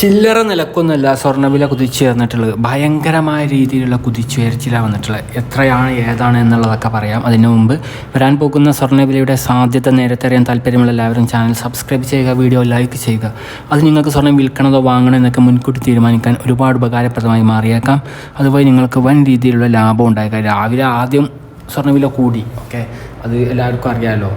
ചില്ലറ നിലക്കൊന്നുമല്ല സ്വർണവില കുതിച്ചുയർന്നിട്ടുള്ളത് ഭയങ്കരമായ രീതിയിലുള്ള കുതിച്ചുയർച്ചിലാണ് വന്നിട്ടുള്ളത്. എത്രയാണ് ഏതാണ് എന്നുള്ളതൊക്കെ പറയാം. അതിനു മുമ്പ് വരാൻ പോകുന്ന സ്വർണവിലയുടെ സാധ്യത നേരത്തെ അറിയാൻ താല്പര്യമുള്ള എല്ലാവരും ചാനൽ സബ്സ്ക്രൈബ് ചെയ്യുക വീഡിയോ ലൈക്ക് ചെയ്യുക. അത് നിങ്ങൾക്ക് സ്വർണം വിൽക്കണതോ വാങ്ങണോ എന്നൊക്കെ മുൻകൂട്ടി തീരുമാനിക്കാൻ ഒരുപാട് ഉപകാരപ്രദമായി മാറിയേക്കാം. അതുപോലെ നിങ്ങൾക്ക് വൻ രീതിയിലുള്ള ലാഭം ഉണ്ടായേക്കാം. രാവിലെ ആദ്യം സ്വർണവില കൂടി ഓക്കെ അത് എല്ലാവർക്കും അറിയാമല്ലോ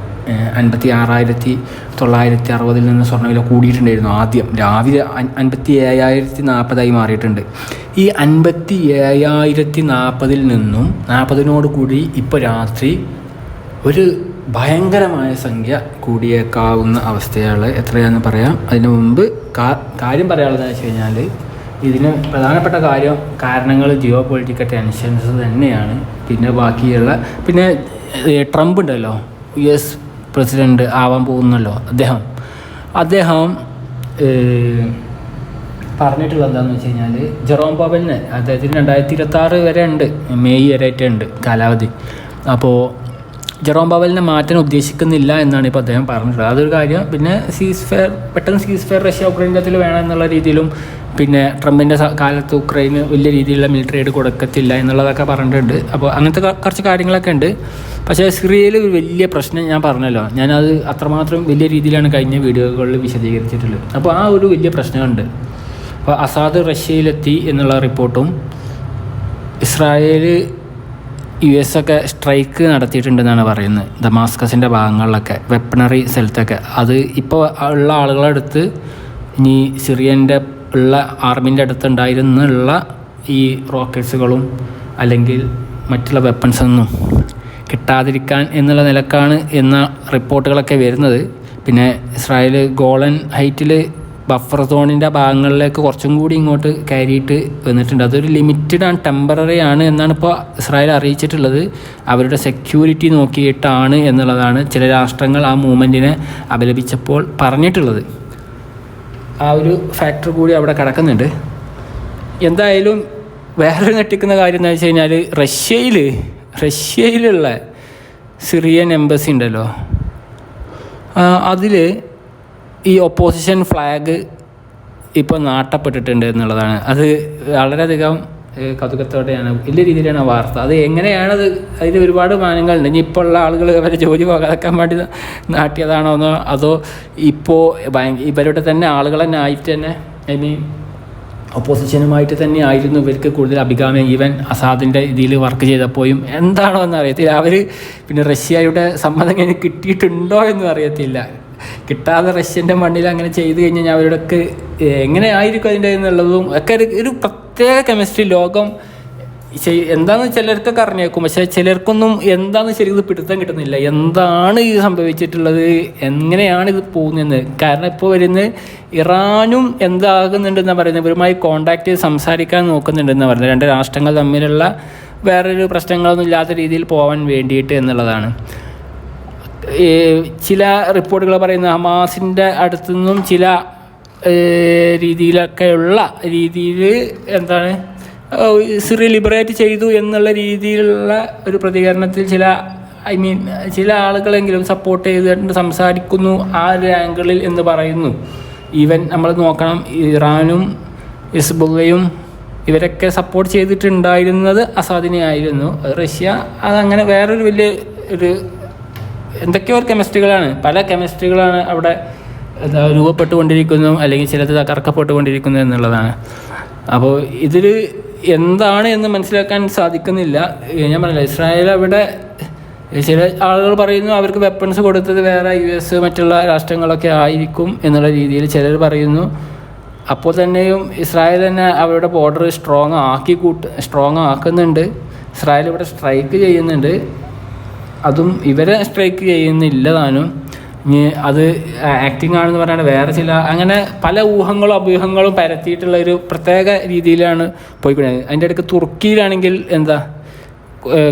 അൻപത്തി ആറായിരത്തി തൊള്ളായിരത്തി അറുപതിൽ നിന്ന് സ്വർണവില കൂടിയിട്ടുണ്ടായിരുന്നു ആദ്യം. രാവിലെ അൻ- അൻപത്തി ഏഴായിരത്തി നാൽപ്പതായി മാറിയിട്ടുണ്ട്. ഈ അൻപത്തി ഏഴായിരത്തി നാൽപ്പതിൽ നിന്നും നാൽപ്പതിനോട് കൂടി ഇപ്പോൾ രാത്രി ഒരു ഭയങ്കരമായ സംഖ്യ കൂടിയേക്കാവുന്ന അവസ്ഥയാണ് എത്രയാണെന്ന് പറയാം. അതിനു മുമ്പ് കാര്യം പറയാനുള്ളതെന്ന് വെച്ച് കഴിഞ്ഞാൽ ഇതിന് പ്രധാനപ്പെട്ട കാര്യം കാരണങ്ങൾ ജിയോ പൊളിറ്റിക്കൽ ടെൻഷൻസ് തന്നെയാണ്. പിന്നെ ബാക്കിയുള്ള പിന്നെ ട്രംപ് ഉണ്ടല്ലോ യു എസ് പ്രസിഡന്റ് ആവാൻ പോകുന്നല്ലോ അദ്ദേഹം. അദ്ദേഹം പറഞ്ഞിട്ടുള്ള എന്താണെന്ന് വെച്ച് കഴിഞ്ഞാൽ ജെറോം പവലിന് അദ്ദേഹത്തിന് രണ്ടായിരത്തി ഇരുപത്തി വരെ ഉണ്ട് മെയ് വരെ ആയിട്ട് ഉണ്ട് കാലാവധി. അപ്പോൾ ജെറോം പവലിനെ മാറ്റാൻ ഉദ്ദേശിക്കുന്നില്ല എന്നാണ് ഇപ്പോൾ അദ്ദേഹം പറഞ്ഞിട്ടുള്ളത്. അതൊരു കാര്യം. പിന്നെ സീസ് ഫെയർ പെട്ടെന്ന് സീസ് ഫെയർ റഷ്യ ഉക്രൈൻ യുദ്ധത്തിൽ വേണം എന്നുള്ള രീതിയിലും പിന്നെ ട്രംപിന്റെ കാലത്ത് ഉക്രൈന് വലിയ രീതിയിലുള്ള മിലിറ്ററി എയ്ഡ് കൊടുക്കത്തില്ല എന്നുള്ളതൊക്കെ പറഞ്ഞിട്ടുണ്ട്. അപ്പോൾ അങ്ങനത്തെ കുറച്ച് കാര്യങ്ങളൊക്കെ ഉണ്ട്. പക്ഷേ സിറിയയിൽ ഒരു വലിയ പ്രശ്നം ഞാൻ പറഞ്ഞല്ലോ. ഞാനത് അത്രമാത്രം വലിയ രീതിയിലാണ് കഴിഞ്ഞ വീഡിയോകളിൽ വിശദീകരിച്ചിട്ടുള്ളത്. അപ്പോൾ ആ ഒരു വലിയ പ്രശ്നമുണ്ട്. അപ്പോൾ അസാദ് റഷ്യയിലെത്തി എന്നുള്ള റിപ്പോർട്ടും ഇസ്രായേൽ യു എസ് ഒക്കെ സ്ട്രൈക്ക് നടത്തിയിട്ടുണ്ടെന്നാണ് പറയുന്നത്. ദമാസ്കസിന്റെ ഭാഗങ്ങളിലൊക്കെ വെപ്പണറി സ്ഥലത്തൊക്കെ. അത് ഇപ്പോൾ ഉള്ള ആളുകളടുത്ത് ഇനി സിറിയന്റെ ഉള്ള ആർമിന്റെ അടുത്തുണ്ടായിരുന്നുള്ള ഈ റോക്കറ്റ്സുകളും അല്ലെങ്കിൽ മറ്റുള്ള വെപ്പൺസൊന്നും കിട്ടാതിരിക്കാൻ എന്നുള്ള നിലക്കാണ് എന്ന റിപ്പോർട്ടുകളൊക്കെ വരുന്നത്. പിന്നെ ഇസ്രായേൽ ഗോളൻ ഹൈറ്റിൽ ബഫർ സോണിന്റെ ഭാഗങ്ങളിലേക്ക് കുറച്ചും കൂടി ഇങ്ങോട്ട് കയറിയിട്ട് വന്നിട്ടുണ്ട്. അതൊരു ലിമിറ്റഡ് ആണ് ടെമ്പററി ആണ് എന്നാണ് ഇപ്പോൾ ഇസ്രായേൽ അറിയിച്ചിട്ടുള്ളത്. അവരുടെ സെക്യൂരിറ്റി നോക്കിയിട്ടാണ് എന്നുള്ളതാണ് ചില രാഷ്ട്രങ്ങൾ ആ മൂവ്മെന്റിനെ അപലപിച്ചപ്പോൾ പറഞ്ഞിട്ടുള്ളത്. ആ ഒരു ഫാക്ടർ കൂടി അവിടെ കിടക്കുന്നുണ്ട്. എന്തായാലും വേറൊരു ഞെട്ടിക്കുന്ന കാര്യം എന്ന് വെച്ച് കഴിഞ്ഞാൽ റഷ്യയിൽ റഷ്യയിലുള്ള സിറിയൻ എംബസി ഉണ്ടല്ലോ. അതിൽ ഈ ഒപ്പോസിഷൻ ഫ്ലാഗ് ഇപ്പോൾ നാട്ടപ്പെട്ടിട്ടുണ്ട് എന്നുള്ളതാണ്. അത് വളരെയധികം കൗതുകത്തോടെയാണ്. വലിയ രീതിയിലാണ് വാർത്ത. അത് എങ്ങനെയാണത് അതിൽ ഒരുപാട് മാനങ്ങളുണ്ട്. ഇനി ഇപ്പോൾ ഉള്ള ആളുകൾ അവരെ ജോലി പോകാതാക്കാൻ വേണ്ടി നാട്ടിയതാണോ എന്നോ അതോ ഇപ്പോൾ ഇവരുടെ തന്നെ ആളുകൾ തന്നെ ആയിട്ട് തന്നെ മീൻ ഒപ്പോസിഷനുമായിട്ട് തന്നെ ആയിരുന്നു ഇവർക്ക് കൂടുതൽ അഭികാമ്യം. ഈവൻ അസാദിന്റെ ഇതിൽ വർക്ക് ചെയ്തപ്പോഴും എന്താണോ എന്ന് അറിയത്തില്ല അവർ പിന്നെ റഷ്യയുടെ സമ്മതം കിട്ടിയിട്ടുണ്ടോ എന്നും അറിയത്തില്ല. കിട്ടാതെ റഷ്യന്റെ മണ്ണിൽ അങ്ങനെ ചെയ്തു കഴിഞ്ഞാൽ അവരുടെയൊക്കെ എങ്ങനെ ആയിരിക്കും അതിന്റെ എന്നുള്ളതും ഒക്കെ ഒരു പ്രത്യേക കെമിസ്ട്രി ലോകം എന്താന്ന് ചിലർക്കൊക്കെ അറിഞ്ഞേക്കും. പക്ഷെ ചിലർക്കൊന്നും എന്താന്ന് ശരിക്കും പിടുത്തം കിട്ടുന്നില്ല. എന്താണ് ഇത് സംഭവിച്ചിട്ടുള്ളത്? എങ്ങനെയാണ് ഇത് പോകുന്നതെന്ന്. കാരണം ഇപ്പോൾ വരുന്ന ഇറാനും എന്താകുന്നുണ്ടെന്നാണ് പറയുന്നത്. ഇവരുമായി കോണ്ടാക്ട് ചെയ്ത് സംസാരിക്കാൻ നോക്കുന്നുണ്ടെന്ന് പറയുന്നത്. രണ്ട് രാഷ്ട്രങ്ങൾ തമ്മിലുള്ള വേറൊരു പ്രശ്നങ്ങളൊന്നും ഇല്ലാത്ത രീതിയിൽ പോകാൻ വേണ്ടിയിട്ട് എന്നുള്ളതാണ്. ചില റിപ്പോർട്ടുകൾ പറയുന്ന ഹമാസിന്റെ അടുത്തുനിന്നും ചില രീതിയിലൊക്കെയുള്ള രീതിയിൽ എന്താണ് സിറി ലിബറേറ്റ് ചെയ്തു എന്നുള്ള രീതിയിലുള്ള ഒരു പ്രതികരണത്തിൽ ചില ഐ മീൻ ചില ആളുകളെങ്കിലും സപ്പോർട്ട് ചെയ്തിട്ട് സംസാരിക്കുന്നു ആ ഒരു ആംഗിളിൽ എന്ന് പറയുന്നു. ഈവൻ നമ്മൾ നോക്കണം ഇറാനും ഇസ്ബുള്ളയും ഇവരൊക്കെ സപ്പോർട്ട് ചെയ്തിട്ടുണ്ടായിരുന്നത് അസാദിനെ ആയിരുന്നു. റഷ്യ അതങ്ങനെ വേറൊരു വലിയ ഒരു എന്തൊക്കെയോ ഒരു കെമിസ്ട്രികളാണ് പല കെമിസ്ട്രികളാണ് അവിടെ എന്താ രൂപപ്പെട്ടുകൊണ്ടിരിക്കുന്നു അല്ലെങ്കിൽ ചിലത് തകർക്കപ്പെട്ടുകൊണ്ടിരിക്കുന്നു എന്നുള്ളതാണ്. അപ്പോൾ ഇതിൽ എന്താണ് എന്ന് മനസ്സിലാക്കാൻ സാധിക്കുന്നില്ല. ഞാൻ പറഞ്ഞില്ല ഇസ്രായേൽ അവിടെ ചില ആളുകൾ പറയുന്നു അവർക്ക് വെപ്പൺസ് കൊടുത്തത് വേറെ യു എസ് മറ്റുള്ള രാഷ്ട്രങ്ങളൊക്കെ ആയിരിക്കും എന്നുള്ള രീതിയിൽ ചിലർ പറയുന്നു. അപ്പോൾ തന്നെയും ഇസ്രായേൽ തന്നെ അവരുടെ ബോർഡർ സ്ട്രോങ് ആക്കി കൂട്ട് സ്ട്രോങ് ആക്കുന്നുണ്ട്. ഇസ്രായേൽ ഇവിടെ സ്ട്രൈക്ക് ചെയ്യുന്നുണ്ട്. അതും ഇവരെ സ്ട്രൈക്ക് ചെയ്യുന്നില്ല താനും ഇനി അത് ആക്ടിങ് ആണെന്ന് പറഞ്ഞാൽ വേറെ ചില അങ്ങനെ പല ഊഹങ്ങളും അഭ്യൂഹങ്ങളും പരത്തിയിട്ടുള്ള ഒരു പ്രത്യേക രീതിയിലാണ് പോയിക്കൊണ്ടിരുന്നത്. അതിന്റെ ഇടയ്ക്ക് തുർക്കിയിലാണെങ്കിൽ എന്താ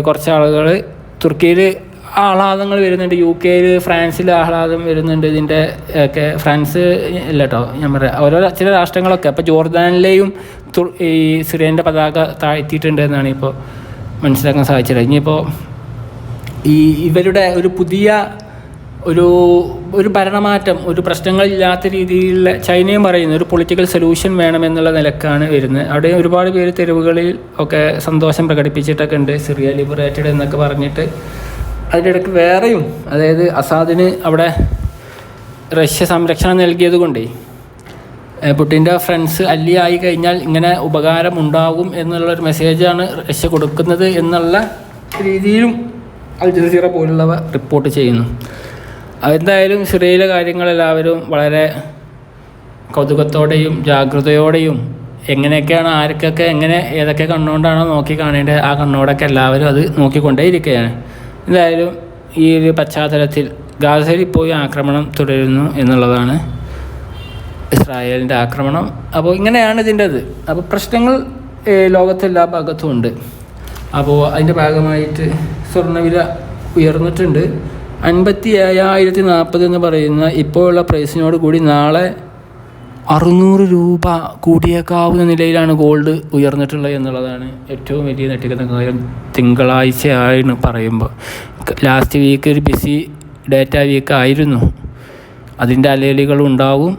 കുറച്ച് ആളുകൾ തുർക്കിയിൽ ആഹ്ലാദങ്ങൾ വരുന്നുണ്ട് യു കെയിൽ ഫ്രാൻസിൽ ആഹ്ലാദം വരുന്നുണ്ട് ഇതിന്റെ ഒക്കെ ഫ്രാൻസ് ഇല്ല കേട്ടോ ഞാൻ പറയാം ഓരോ ചില രാഷ്ട്രങ്ങളൊക്കെ. അപ്പോൾ ജോർദാനിലെയും ഈ സിറിയന്റെ പതാക താഴ്ത്തിയിട്ടുണ്ട് എന്നാണ് ഇപ്പോൾ മനസ്സിലാക്കാൻ സാധിച്ചത്. ഇനിയിപ്പോൾ ഈ ഇവരുടെ ഒരു പുതിയ ഒരു ഒരു ഭരണമാറ്റം ഒരു പ്രശ്നങ്ങളില്ലാത്ത രീതിയിലുള്ള ചൈനയും പറയുന്ന ഒരു പൊളിറ്റിക്കൽ സൊല്യൂഷൻ വേണമെന്നുള്ള നിലക്കാണ് വരുന്നത്. അവിടെ ഒരുപാട് പേര് തെരുവുകളിൽ ഒക്കെ സന്തോഷം പ്രകടിപ്പിച്ചിട്ടൊക്കെ ഉണ്ട്. സിറിയ ലിബറേറ്റഡ് എന്നൊക്കെ പറഞ്ഞിട്ട്. അതിന്റെ ഇടയ്ക്ക് വേറെയും അതായത് അസാദിന് അവിടെ റഷ്യ സംരക്ഷണം നൽകിയത് കൊണ്ടേ പുട്ടിന്റെ ഫ്രണ്ട്സ് അല്ലി ആയി കഴിഞ്ഞാൽ ഇങ്ങനെ ഉപകാരം ഉണ്ടാകും എന്നുള്ളൊരു മെസ്സേജാണ് റഷ്യ കൊടുക്കുന്നത് എന്നുള്ള രീതിയിലും അൽ ജസീറ പോലുള്ളവ റിപ്പോർട്ട് ചെയ്യുന്നു. എന്തായാലും സിറിയയിലെ കാര്യങ്ങളെല്ലാവരും വളരെ കൗതുകത്തോടെയും ജാഗ്രതയോടെയും എങ്ങനെയൊക്കെയാണ് ആർക്കൊക്കെ എങ്ങനെ ഏതൊക്കെ കണ്ണുകൊണ്ടാണോ നോക്കി കാണേണ്ടത് ആ കണ്ണോടൊക്കെ എല്ലാവരും അത് നോക്കിക്കൊണ്ടേയിരിക്കുകയാണ്. എന്തായാലും ഈ ഒരു പശ്ചാത്തലത്തിൽ ഗാസയിൽ പോയി ആക്രമണം തുടരുന്നു എന്നുള്ളതാണ് ഇസ്രായേലിന്റെ ആക്രമണം. അപ്പോൾ ഇങ്ങനെയാണ് ഇതിന്റെത്. അപ്പോൾ പ്രശ്നങ്ങൾ ലോകത്തെല്ലാ ഭാഗത്തും ഉണ്ട്. അപ്പോൾ അതിന്റെ ഭാഗമായിട്ട് സ്വർണവില ഉയർന്നിട്ടുണ്ട്. അൻപത്തി ഏഴായിരത്തി നാൽപ്പത് എന്ന് പറയുന്ന ഇപ്പോഴുള്ള പ്രൈസിനോട് കൂടി നാളെ അറുന്നൂറ് രൂപ കൂടിയേക്കാവുന്ന നിലയിലാണ് ഗോൾഡ് ഉയർന്നിട്ടുള്ളത് എന്നുള്ളതാണ് ഏറ്റവും വലിയ നെട്ടിക്കുന്ന കാര്യം തിങ്കളാഴ്ചയാണ് പറയുമ്പോൾ. ലാസ്റ്റ് വീക്ക് ഒരു ബിസി ഡേറ്റ വീക്ക് ആയിരുന്നു. അതിന്റെ അലേലികൾ ഉണ്ടാവും.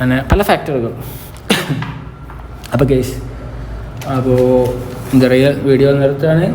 അങ്ങനെ പല ഫാക്ടറുകൾ അപ്പോൾ കേസ് അപ്പോൾ എന്താ പറയുക വീഡിയോ നിർത്തുകയാണ്.